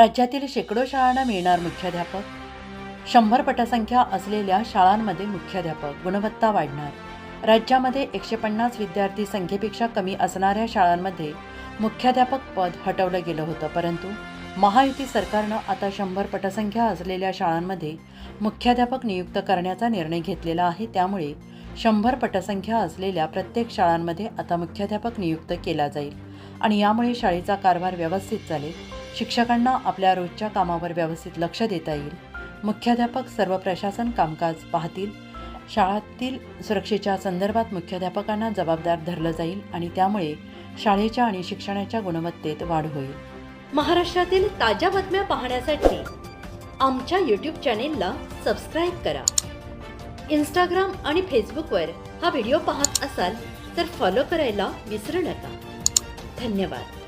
राज्यातील शेकडो शाळांना मिळणार मुख्याध्यापक. शंभर पटसंख्या असलेल्या शाळांमध्ये मुख्याध्यापक. गुणवत्ता वाढणार. राज्यामध्ये एकशे पन्नास विद्यार्थी संख्येपेक्षा कमी असणाऱ्या शाळांमध्ये मुख्याध्यापक पद हटवलं गेलं होतं. परंतु महायुती सरकारनं आता शंभर पटसंख्या असलेल्या शाळांमध्ये मुख्याध्यापक नियुक्त करण्याचा निर्णय घेतलेला आहे. त्यामुळे शंभर पटसंख्या असलेल्या प्रत्येक शाळांमध्ये आता मुख्याध्यापक नियुक्त केला जाईल. आणि यामुळे शाळेचा कारभार व्यवस्थित चालेल. शिक्षकांना आपल्या रोजच्या कामावर व्यवस्थित लक्ष देता येईल. मुख्याध्यापक सर्व प्रशासन कामकाज पाहतील. शाळातील सुरक्षेच्या संदर्भात मुख्याध्यापकांना जबाबदार धरलं जाईल आणि त्यामुळे शाळेच्या आणि शिक्षणाच्या गुणवत्तेत वाढ होईल. महाराष्ट्रातील ताज्या बातम्या पाहण्यासाठी आमच्या यूट्यूब चॅनेलला सबस्क्राईब करा. इंस्टाग्राम आणि फेसबुकवर हा व्हिडिओ पाहत असाल तर फॉलो करायला विसरू नका. धन्यवाद.